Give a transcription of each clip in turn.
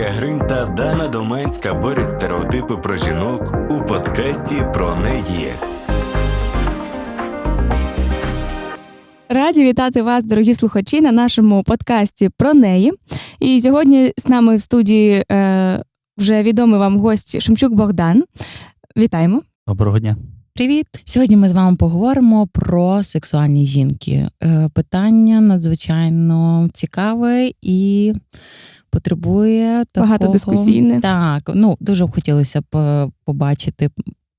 Вікторія Грин та Дана Доманська борють стереотипи про жінок у подкасті про неї. Раді вітати вас, дорогі слухачі, на нашому подкасті про неї. І сьогодні з нами в студії е, вже відомий вам гость Шемчук Богдан. Вітаємо. Доброго дня. Привіт! Сьогодні ми з вами поговоримо про сексуальні жінки. Е, Питання надзвичайно цікаве і потребує такого... Багатодискусійне. Так, ну дуже б хотілося б е, побачити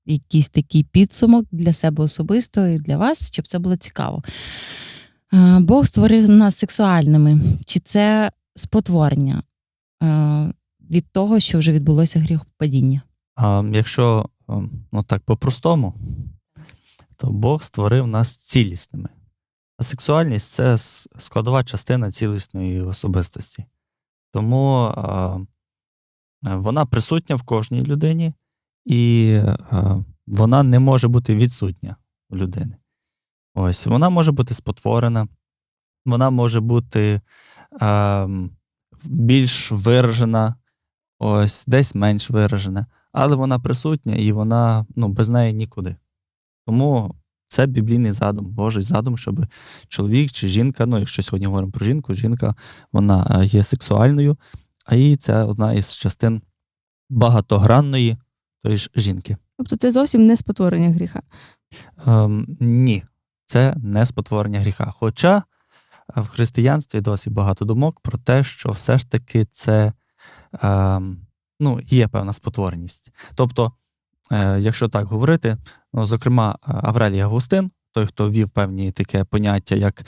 якийсь такий підсумок для себе особисто і для вас, щоб це було цікаво. Е, Бог створив нас сексуальними. Чи це спотворення е, від того, що вже відбулося гріхопадіння? А якщо ну так по-простому, то Бог створив нас цілісними. А сексуальність це складова частина цілісної особистості. Тому а, а, вона присутня в кожній людині, і а, вона не може бути відсутня у людини. Ось вона може бути спотворена, вона може бути а, більш виражена, ось десь менш виражена, але вона присутня і вона ну, без неї нікуди. Тому це біблійний задум, Божий задум, щоб чоловік чи жінка, ну якщо сьогодні говоримо про жінку, жінка вона е, є сексуальною, а їй це одна із частин багатогранної тої ж жінки. Тобто це зовсім не спотворення гріха. Ем, ні, це не спотворення гріха. Хоча е, в християнстві досить багато думок про те, що все ж таки це ем, ну, є певна спотвореність. Тобто, якщо так говорити, ну, зокрема, е, Аврелій Августин, той, хто ввів певні таке поняття, як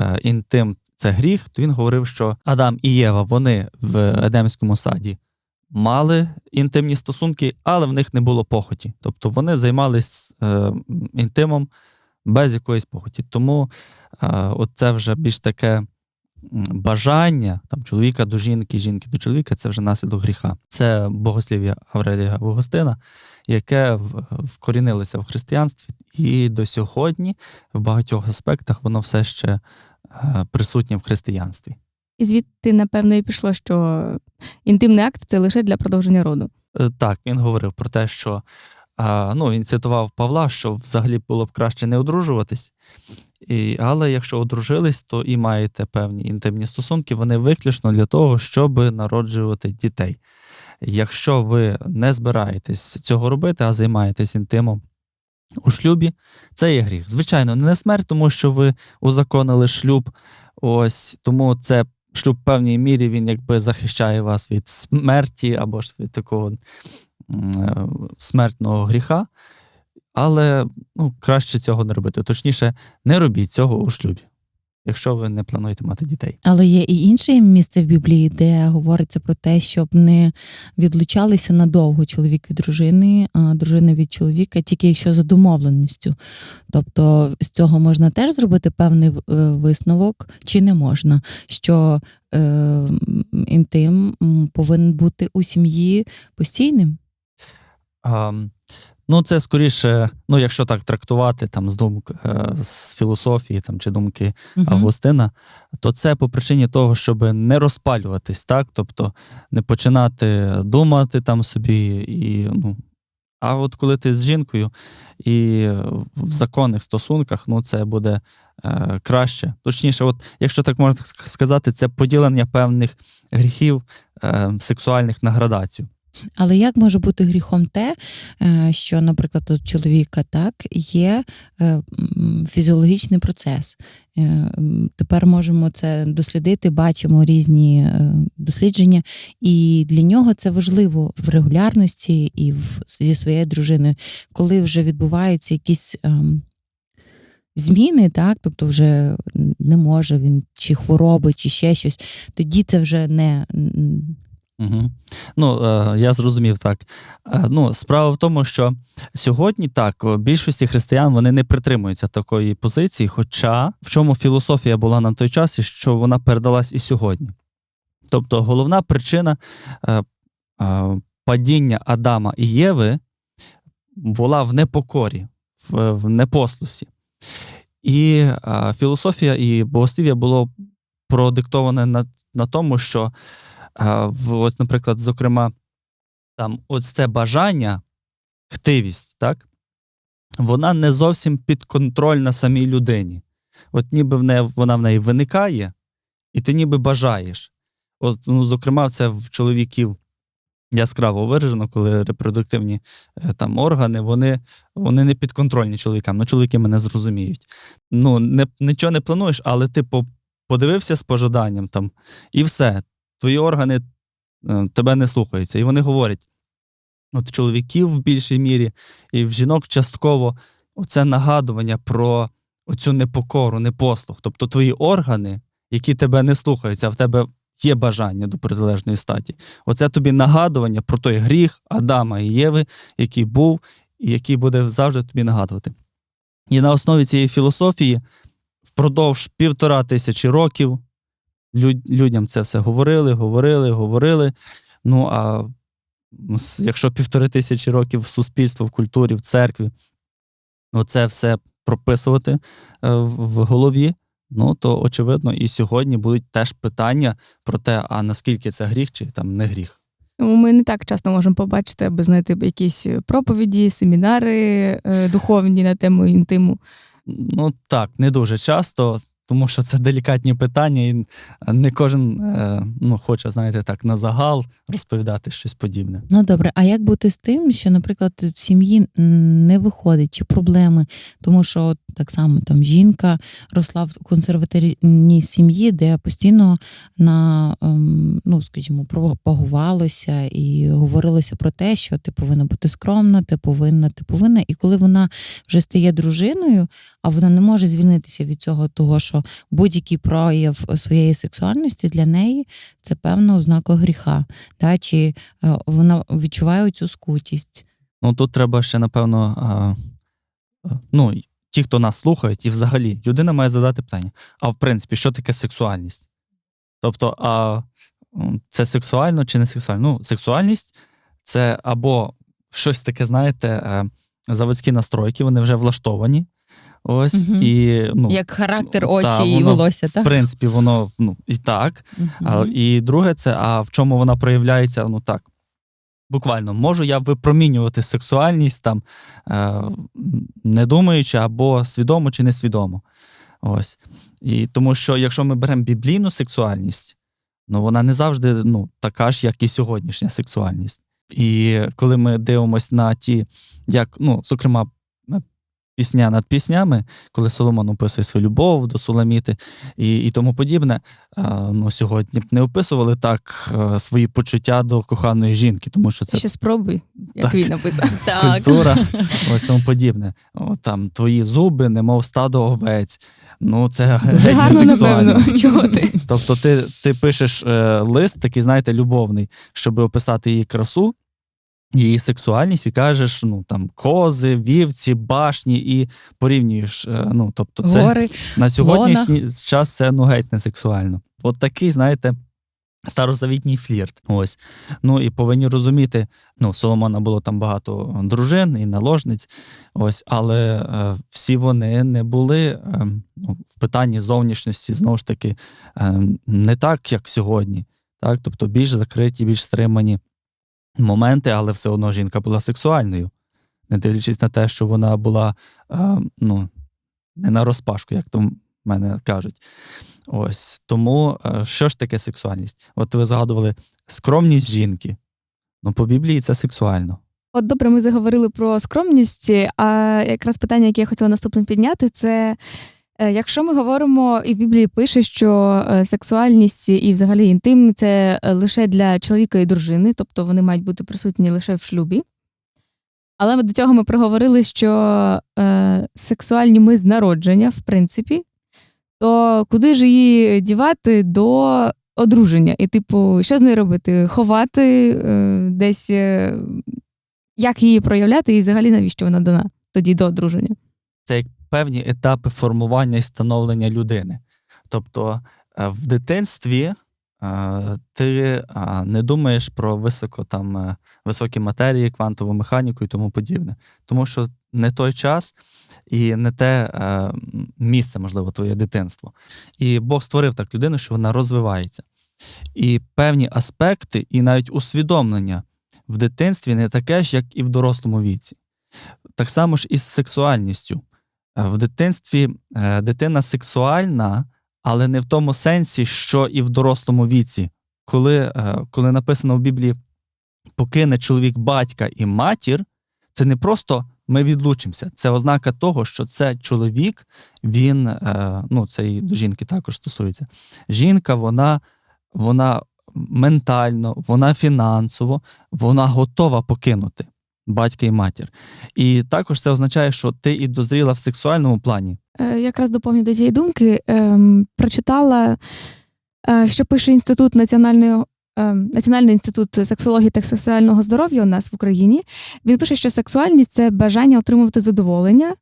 е, інтим це гріх, то він говорив, що Адам і Єва вони в Едемському саді мали інтимні стосунки, але в них не було похоті. Тобто вони займались е, інтимом без якоїсь похоті. Тому е, от це вже більш таке бажання там, чоловіка до жінки, жінки до чоловіка це вже наслідок гріха. Це богослів'я Аврелія Августина, яке вкорінилося в християнстві, і до сьогодні в багатьох аспектах воно все ще е, присутнє в християнстві. І звідти, напевно, і пішло, що інтимний акт це лише для продовження роду. Е, Так, він говорив про те, що ну, він цитував Павла, що взагалі було б краще не одружуватись. І, але якщо одружились, то і маєте певні інтимні стосунки, вони виключно для того, щоб народжувати дітей. Якщо ви не збираєтесь цього робити, а займаєтесь інтимом у шлюбі, це є гріх. Звичайно, не смерть, тому що ви узаконили шлюб. Ось тому це шлюб в певній мірі він якби захищає вас від смерті або ж від такого е, смертного гріха. Але ну, краще цього не робити. Точніше, не робіть цього у шлюбі, якщо ви не плануєте мати дітей. Але є і інше місце в Біблії, де говориться про те, щоб не відлучалися надовго чоловік від дружини, а дружина від чоловіка, тільки якщо за домовленістю. Тобто з цього можна теж зробити певний е, висновок, чи не можна, що е, інтим повинен бути у сім'ї постійним. А, ну, це скоріше, ну, якщо так трактувати там, з думок е, з філософії там, чи думки Мгм. Августина, то це по причині того, щоб не розпалюватись, так? Тобто не починати думати там собі і. ну, а от коли ти з жінкою і в законних стосунках, ну це буде е, краще. Точніше, от, якщо так можна сказати, це поділення певних гріхів е, сексуальних на градацію. Але як може бути гріхом те, е, що, наприклад, у чоловіка так є е, фізіологічний процес? Е, Тепер можемо це дослідити, бачимо різні дослідження, і для нього це важливо в регулярності і в, зі своєю дружиною, коли вже відбуваються якісь. Зміни, так, тобто вже не може він чи хвороби, чи ще щось, тоді це вже не Угу. Ну, е, я зрозумів так. Е, ну, справа в тому, що сьогодні так, більшості християн вони не притримуються такої позиції, хоча в чому філософія була на той час, і що вона передалась і сьогодні. Тобто, головна причина е, е, падіння Адама і Єви була в непокорі, в, в непослусі. І е, філософія і богослів'я було продиктоване на, на тому, що ось, наприклад, зокрема, там ось це бажання, хтивість, так? Вона не зовсім підконтрольна самій людині. От ніби в неї, вона в неї виникає, і ти ніби бажаєш. От, ну, зокрема, це в чоловіків яскраво виражено, коли репродуктивні е, там органи, вони, вони не підконтрольні чоловікам. Ну, чоловіки мене зрозуміють. Ну, не, нічого не плануєш, але ти по- подивився з пожаданням там, і все. Твої органи е, тебе не слухаються. І вони говорять: от чоловіків в більшій мірі, і в жінок частково оце нагадування про оцю непокору, непослух. Тобто твої органи, які тебе не слухаються, а в тебе є бажання до протилежної статі. Оце тобі нагадування про той гріх Адама і Єви, який був і який буде завжди тобі нагадувати. І на основі цієї філософії впродовж півтора тисячі років люд- людям це все говорили, говорили, говорили. Ну а якщо півтори тисячі років в суспільстві, в культурі, в церкві, оце все прописувати е, в голові, ну то очевидно, і сьогодні будуть теж питання про те, а наскільки це гріх чи там не гріх. Тому ми не так часто можемо побачити, аби знайти якісь проповіді, семінари е, духовні на тему інтиму. Ну так, не дуже часто, тому що це делікатні питання, і не кожен е, ну, хоче, знаєте, так, на загал розповідати щось подібне. Ну добре, а як бути з тим, що, наприклад, в сім'ї не виходить чи проблеми, тому що так само там жінка росла в консервативній сім'ї, де постійно на ем, ну скажімо, пропагувалося і говорилося про те, що ти повинна бути скромна, ти повинна, ти повинна. І коли вона вже стає дружиною, а вона не може звільнитися від цього, того що будь-який прояв своєї сексуальності для неї це певна ознака гріха. Та, чи е, вона відчуває цю скутість. Ну тут треба ще, напевно, а, ну, ті, хто нас слухають, і взагалі людина має задати питання: а в принципі, що таке сексуальність? Тобто, а це сексуально чи не сексуально? Ну, сексуальність це або щось таке, знаєте, е, заводські настройки, вони вже влаштовані. Ось, Мгм. і ну, Як характер та, очі і воно, волосся, в принципі, воно ну, і так. А, і друге, це а в чому вона проявляється? Ну так. Буквально, можу я випромінювати сексуальність там, е, не думаючи, або свідомо чи несвідомо. Ось. І тому що, якщо ми беремо біблійну сексуальність, ну вона не завжди ну, така ж, як і сьогоднішня сексуальність. І коли ми дивимося на ті, як, ну, зокрема, пісня над піснями, коли Соломон описує свою любов до Суламіти і, і тому подібне, е, ну, сьогодні б не описували так е, свої почуття до коханої жінки, тому що це Ще спробуй, як Так. він написав. культура, ось тому подібне. О, там твої зуби, немов стадо овець. Ну, це Дуже геть гарно, напевно. Чого ти? Тобто, ти, ти пишеш е, лист, такий, знаєте, любовний, щоб описати її красу, її сексуальність, і кажеш, ну там кози, вівці, башні, і порівнюєш. Е, ну, тобто, це Гори. на сьогоднішній час це ну геть не сексуально. От такий, знаєте, старозавітній флірт. Ось. Ну і повинні розуміти, ну, в Соломона було там багато дружин і наложниць, ось, але е, всі вони не були е, ну, в питанні зовнішності, знову ж таки, е, не так, як сьогодні. Так? Тобто більш закриті, більш стримані моменти, але все одно жінка була сексуальною, не дивлячись на те, що вона була е, ну, не на розпашку, як там в мене кажуть. Ось тому е, що ж таке сексуальність? От ви згадували скромність жінки. Ну, по Біблії це сексуально. От добре, ми заговорили про скромність, а якраз питання, яке я хотіла наступним підняти, це якщо ми говоримо, і в Біблії пише, що е, сексуальність і взагалі інтим це е, лише для чоловіка і дружини, тобто вони мають бути присутні лише в шлюбі. Але до цього ми проговорили, що е, сексуальні ми з народження, в принципі, то куди ж її дівати до одруження? І, типу, що з нею робити? Ховати е, десь, е, як її проявляти, і взагалі навіщо вона дана тоді до одруження? Це як певні етапи формування і становлення людини. Тобто е, в дитинстві е, ти е, не думаєш про високо, там, високі матерії, квантову механіку і тому подібне. Тому що не той час і не те місце, можливо, твоє дитинство. І Бог створив так людину, що вона розвивається. І певні аспекти, і навіть усвідомлення в дитинстві не таке ж, як і в дорослому віці. Так само ж і з сексуальністю. Е, В дитинстві е, дитина сексуальна, але не в тому сенсі, що і в дорослому віці. Коли, е, коли написано в Біблії покине чоловік батька і матір, це не просто ми відлучимося. Це ознака того, що це чоловік, він, ну це і до жінки також стосується. Жінка, вона, вона ментально, вона фінансово, вона готова покинути батька і матір. І також це означає, що ти і дозріла в сексуальному плані. Е, Якраз доповню до цієї думки. Ем, прочитала, е, що пише інститут національної. е, Національний інститут сексології та сексуального здоров'я у нас в Україні. Він пише, що сексуальність це бажання отримувати задоволення,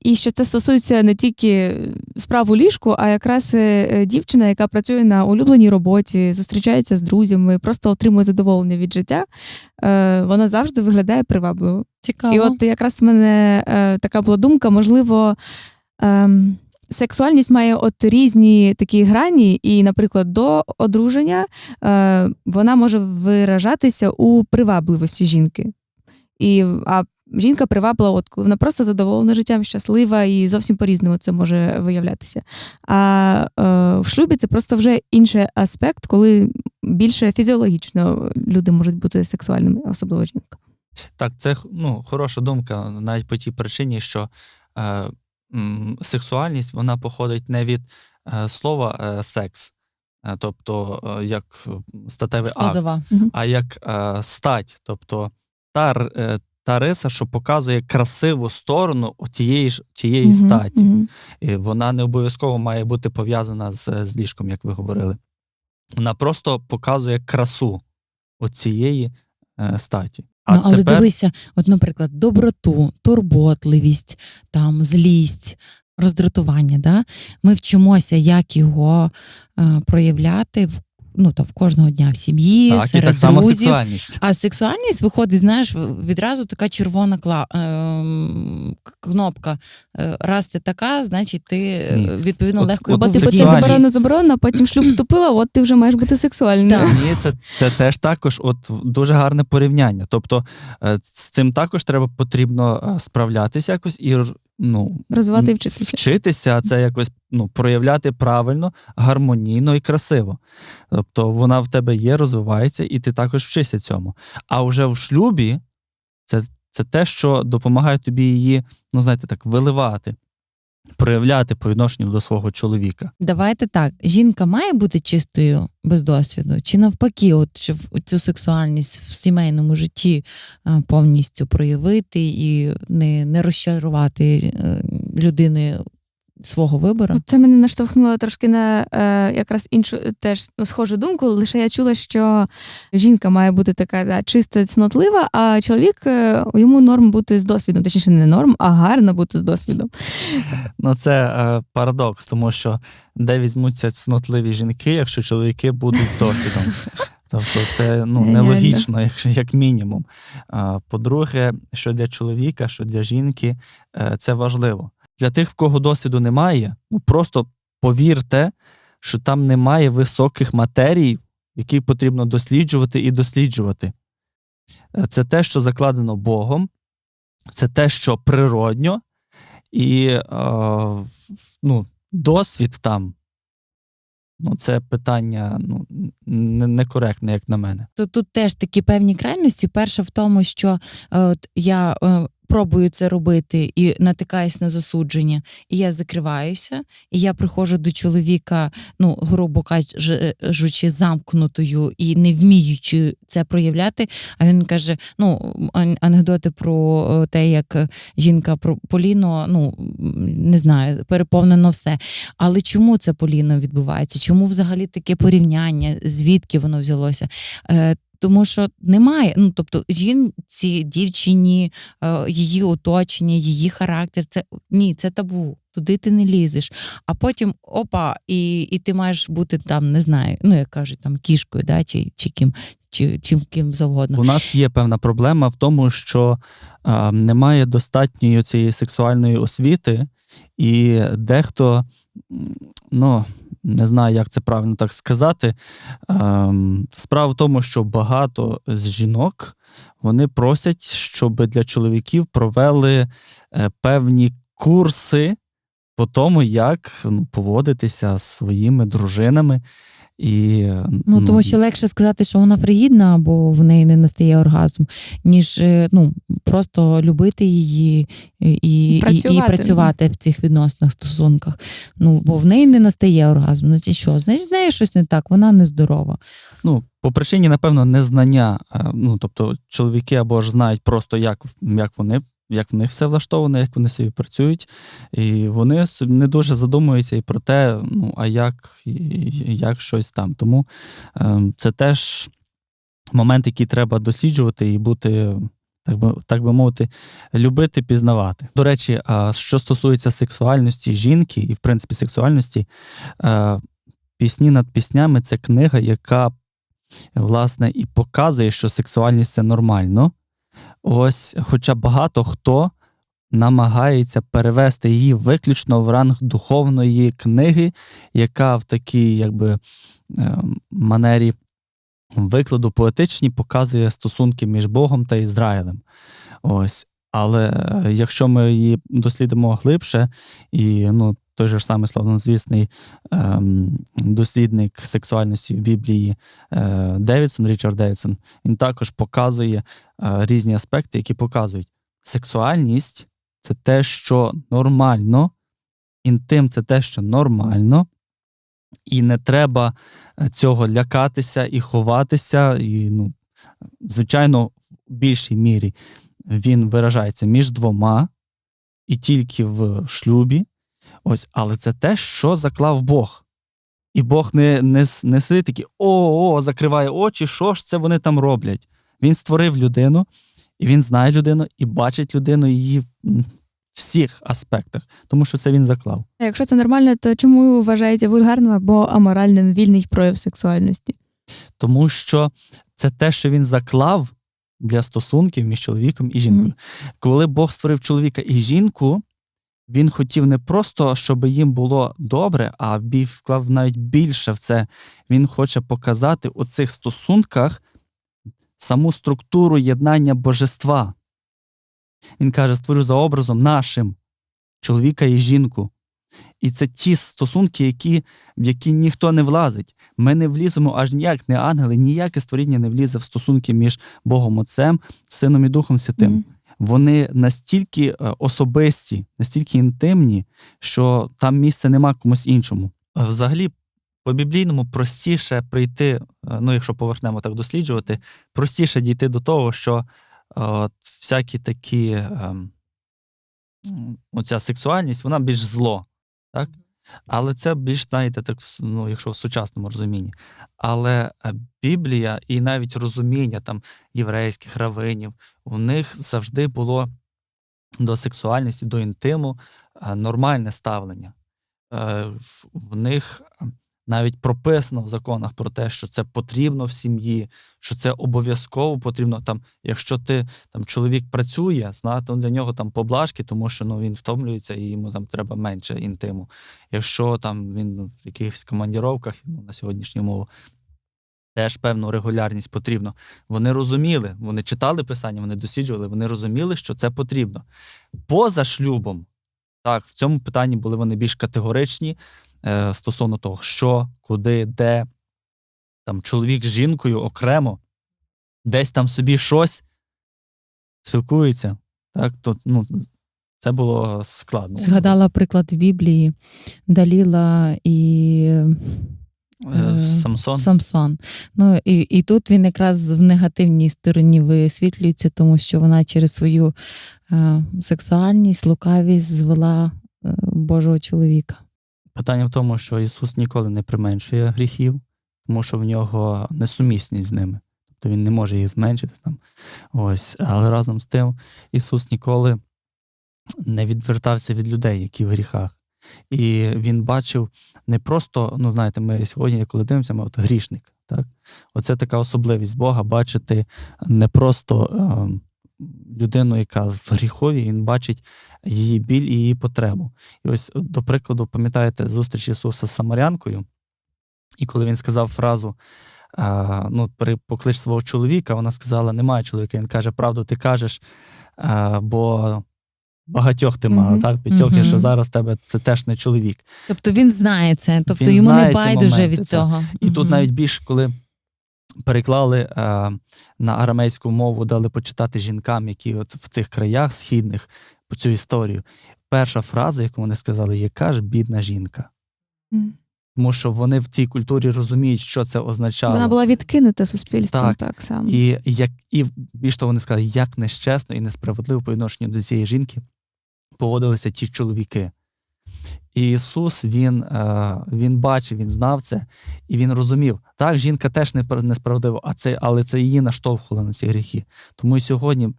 і що це стосується не тільки справ у ліжку, а якраз е, дівчина, яка працює на улюбленій роботі, зустрічається з друзями, просто отримує задоволення від життя. е, Вона завжди виглядає привабливо. Цікаво. І от якраз в мене е, така була думка, можливо, ем, сексуальність має от різні такі грані, і, наприклад, до одруження е, вона може виражатися у привабливості жінки. І, а жінка приваблива, от коли вона просто задоволена життям, щаслива і зовсім по-різному це може виявлятися. А е, в шлюбі це просто вже інший аспект, коли більше фізіологічно люди можуть бути сексуальними, особливо жінка. Так, це ну, хороша думка, навіть по тій причині, що е, м, сексуальність вона походить не від е, слова е, секс, е, тобто е, як статевий акт, а як е, стать, тобто та, е, та риса, що показує красиву сторону тієї ж тієї Мгм, статі. мгм. І вона не обов'язково має бути пов'язана з, з ліжком, як ви говорили. Вона просто показує красу оцієї е, статі. А ну, але тепер дивися, от, наприклад, доброту, турботливість, там, злість, роздратування. Да? Ми вчимося, як його е, проявляти в, ну, там, в кожного дня в сім'ї, так, і серед так само сексуальність. А сексуальність виходить, знаєш, відразу така червона кла... ем, кнопка. Е, Раз ти така, значить ти е, Ні. відповідно От- легко от Бо типу це заборонено заборонено, потім шлюб вступила, от ти вже маєш бути сексуальною. Так. Ні, це, це теж також от дуже гарне порівняння. Тобто е, з цим також треба потрібно справлятися якось і ну, Розвивати і вчитися. Вчитися, а це якось ну, проявляти правильно, гармонійно і красиво. Тобто вона в тебе є, розвивається, і ти також вчишся цьому. А вже в шлюбі це, це те, що допомагає тобі її, ну знаєте, так, виливати, проявляти по відношенню до свого чоловіка. Давайте так. Жінка має бути чистою без досвіду, чи навпаки, от щоб цю сексуальність в сімейному житті повністю проявити і не, не розчарувати е, людини свого вибору. Це мене наштовхнуло трошки на е, якраз іншу теж ну, схожу думку. Лише я чула, що жінка має бути така да, чиста, цнотлива, а чоловік е, йому норм бути з досвідом. Точніше, не норм, а гарно бути з досвідом. Ну, це е, парадокс, тому що де візьмуться цнотливі жінки, якщо чоловіки будуть з досвідом. Тобто це ну, нелогічно, якщо як мінімум. По-друге, що для чоловіка, що для жінки, е, це важливо. Для тих, в кого досвіду немає, ну просто повірте, що там немає високих матерій, які потрібно досліджувати і досліджувати. Е, Це те, що закладено Богом, це те, що природньо, і е, ну, досвід там. Ну, це питання ну, некоректне, як на мене. То тут теж такі певні крайності. Перша в тому, що е, я е, пробую це робити і натикаюсь на засудження, і я закриваюся, і я приходжу до чоловіка, ну, грубо кажучи, замкнутою і не вміючи це проявляти. А він каже: ну, анекдоти про е, те, як жінка про Поліно, ну не знаю, переповнено все. Але чому це Поліно відбувається? Чому взагалі таке порівняння? Звідки воно взялося? Тому що немає, ну тобто жінці, дівчині, е, її оточення, її характер, це ні, це табу. Туди ти не лізеш. А потім опа, і, і ти маєш бути там, не знаю, ну як кажуть, там кішкою, да, чи, чи ким, чи, чи ким завгодно. У нас є певна проблема в тому, що е, немає достатньої цієї сексуальної освіти, і дехто, ну, не знаю, як це правильно так сказати. Ем, Справа в тому, що багато з жінок вони просять, щоб для чоловіків провели е, певні курси по тому, як ну, поводитися з своїми дружинами. І, Ну, тому що легше сказати, що вона фригідна, або в неї не настає оргазм, ніж е, ну, просто любити її і, і, і, Працювати. і працювати в цих відносних стосунках. Ну, бо в неї не настає оргазм. Значить, що? Значить, з нею щось не так, вона нездорова. Ну, по причині, напевно, незнання. Е, Ну, тобто, чоловіки або ж знають просто, як, як вони. Як в них все влаштовано, як вони собі працюють, і вони не дуже задумуються і про те, ну а як, як щось там. Тому е, це теж момент, який треба досліджувати і бути, так би, так би мовити, любити, пізнавати. До речі, що стосується сексуальності жінки і, в принципі, сексуальності, е, пісні над піснями це книга, яка власне і показує, що сексуальність це нормально. Ось, хоча багато хто намагається перевести її виключно в ранг духовної книги, яка в такій якби е, манері викладу поетичній показує стосунки між Богом та Ізраїлем. Ось. Але е, якщо ми її дослідимо глибше, і ну, той же ж самий славнозвісний ем, дослідник сексуальності в Біблії е, Девідсон, Річард Девідсон, він також показує е, різні аспекти, які показують, сексуальність це те, що нормально, інтим це те, що нормально, і не треба е, цього лякатися і ховатися. І, ну, звичайно, в більшій мірі він виражається між двома і тільки в шлюбі. Ось, але це те, що заклав Бог. І Бог не, не, не сидить такий, о, о, закриває очі, що ж це вони там роблять. Він створив людину, і він знає людину, і бачить людину її в всіх аспектах, тому що це він заклав. А якщо це нормально, то чому вважається вульгарним або аморальним вільний прояв сексуальності? Тому що це те, що він заклав для стосунків між чоловіком і жінкою. Мгм. Коли Бог створив чоловіка і жінку, він хотів не просто, щоб їм було добре, а бі- вклав навіть більше в це. Він хоче показати у цих стосунках саму структуру єднання божества. Він каже: створю за образом нашим чоловіка і жінку. І це ті стосунки, які, в які ніхто не влазить. Ми не вліземо аж ніяк, не ангели, ніяке створіння не влізе в стосунки між Богом Отцем, Сином і Духом Святим. Мгм. Вони настільки е, особисті, настільки інтимні, що там місця нема комусь іншому. Взагалі, по біблійному простіше прийти, е, ну якщо повернемо так досліджувати, простіше дійти до того, що е, от, всякі такі ем, оця сексуальність, вона більш зло. Так? Але це більш, знаєте, так, ну, якщо в сучасному розумінні. Але е, Біблія і навіть розуміння там єврейських равинів, у них завжди було до сексуальності, до інтиму е, нормальне ставлення. Е, в- них навіть прописано в законах про те, що це потрібно в сім'ї, що це обов'язково потрібно. Там, якщо ти там чоловік працює, знати для нього там поблажки, тому що ну він втомлюється і йому там треба менше інтиму. Якщо там він в якихось командіровках ну, на сьогоднішню мову. Теж певну регулярність потрібно. Вони розуміли, вони читали писання, вони досліджували, вони розуміли, що це потрібно. Поза шлюбом, так, в цьому питанні були вони більш категоричні е, стосовно того, що, куди, де, там чоловік з жінкою окремо, десь там собі щось спілкується. Так, то ну, це було складно. Згадала приклад в Біблії Даліла і Е, Самсон. Самсон. Ну і, і тут він якраз в негативній стороні висвітлюється, тому що вона через свою е, сексуальність, лукавість звела е, Божого чоловіка. Питання в тому, що Ісус ніколи не применшує гріхів, тому що в нього несумісність з ними. Тобто він не може їх зменшити там. Ось. Але разом з тим Ісус ніколи не відвертався від людей, які в гріхах. І він бачив не просто, ну знаєте, ми сьогодні, коли дивимося, ми от грішник. Так? Оце така особливість Бога бачити не просто ем, людину, яка в гріхові, він бачить її біль і її потребу. І ось, до прикладу, пам'ятаєте зустріч Ісуса з Самарянкою, і коли він сказав фразу. Ну, поклич свого чоловіка, вона сказала, немає чоловіка. Він каже, правду ти кажеш, бо багатьох ти мала, Мгм. так? Підтьохи, Мгм. що зараз тебе це теж не чоловік. Тобто він знає це, тобто Він йому не байдуже від цього. І тут навіть більш коли переклали е, на арамейську мову, дали почитати жінкам, які от в цих краях східних по цю історію. Перша фраза, яку вони сказали, яка ж бідна жінка. М. Тому що вони в цій культурі розуміють, що це означало. Вона була відкинута суспільством Так. так, само. І як і більш того, вони сказали, як нещесно і несправедливо по відношенню до цієї жінки поводилися ті чоловіки. І Ісус він, е, він бачив, він знав це, і він розумів, так, жінка теж не несправедлива, а це, але це її наштовхувало на ці гріхи. Тому і сьогодні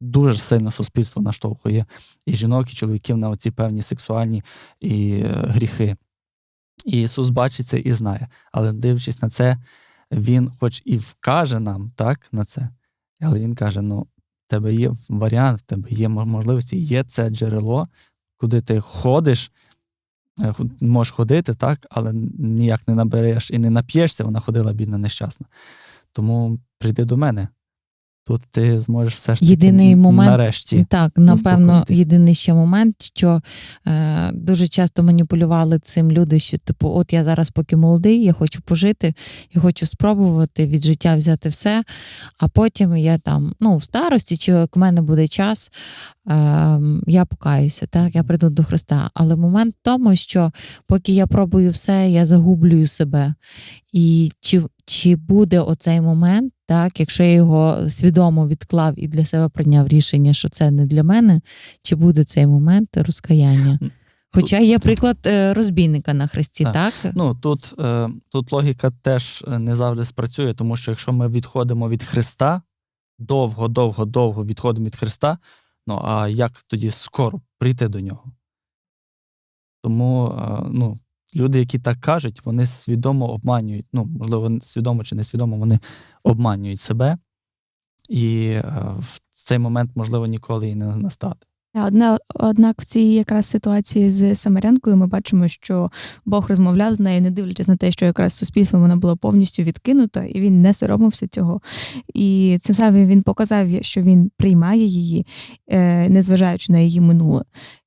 дуже сильно суспільство наштовхує і жінок, і чоловіків на оці певні сексуальні і, е, гріхи. І Ісус бачить це і знає. Але дивлячись на це, Він, хоч і вкаже нам так, на це, але Він каже: ну, в тебе є варіант, в тебе є можливості, є це джерело, куди ти ходиш, ход- можеш ходити, так, але ніяк не набереш і не нап'єшся, вона ходила бідна нещасна. Тому прийди до мене. Тут ти зможеш все ж таки Єдиний момент- нарешті. Так, напевно, єдиний ще момент, що е, дуже часто маніпулювали цим люди, що типу, от я зараз поки молодий, я хочу пожити, я хочу спробувати від життя взяти все, а потім я там, ну, в старості, чи як в мене буде час, е, я покаюся, так, я прийду до Христа. Але момент в тому, що поки я пробую все, я загублюю себе. І чи, чи буде оцей момент, так, якщо я його свідомо відклав і для себе прийняв рішення, що це не для мене, чи буде цей момент розкаяння? Хоча є приклад е, розбійника на хресті, Так. так? Ну тут, е, тут логіка теж е, не завжди спрацює, тому що якщо ми відходимо від Христа, довго, довго, довго відходимо від Христа, ну а як тоді скоро прийти до нього? Тому ну, люди, які так кажуть, вони свідомо обманюють. Ну, можливо, свідомо чи несвідомо, вони обманюють себе, і е, в цей момент, можливо, ніколи і не настати. А Одна, однак в цій якраз ситуації з Самарянкою ми бачимо, що Бог розмовляв з нею, не дивлячись на те, що якраз суспільством вона була повністю відкинута, і він не соромився цього. І цим самим він показав, що він приймає її, е, незважаючи на її минуле.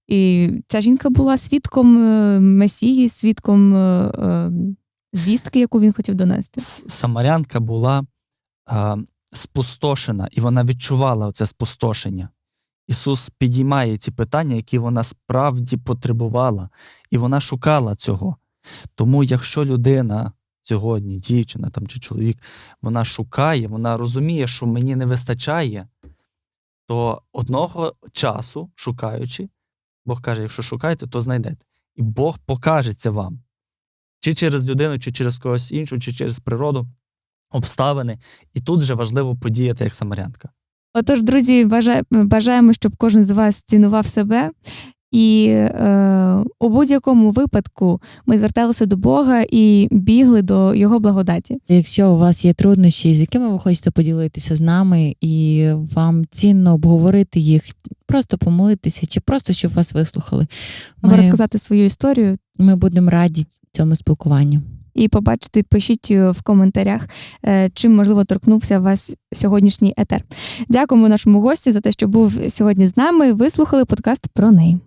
І ця жінка була свідком е, Месії, свідком е, е, звістки, яку він хотів донести. Самарянка була а, спустошена, і вона відчувала це спустошення. Ісус підіймає ці питання, які вона справді потребувала, і вона шукала цього. Тому, якщо людина сьогодні, дівчина там, чи чоловік, вона шукає, вона розуміє, що мені не вистачає, то одного часу, шукаючи, Бог каже: якщо шукаєте, то знайдете. І Бог покажеться вам. Чи через людину, чи через когось іншого, чи через природу, обставини. І тут вже важливо подіяти як самарянка. Отож, друзі, бажа- бажаємо, щоб кожен з вас цінував себе. І е, у будь-якому випадку ми зверталися до Бога і бігли до Його благодаті. Якщо у вас є труднощі, з якими ви хочете поділитися з нами, і вам цінно обговорити їх, просто помолитися, чи просто щоб вас вислухали, Або ми, розказати свою історію ми будемо раді цьому спілкуванню. і побачити, пишіть е, в коментарях, е, чим можливо торкнувся вас сьогоднішній етер. Дякуємо нашому гостю за те, що був сьогодні з нами. Вислухали подкаст про неї.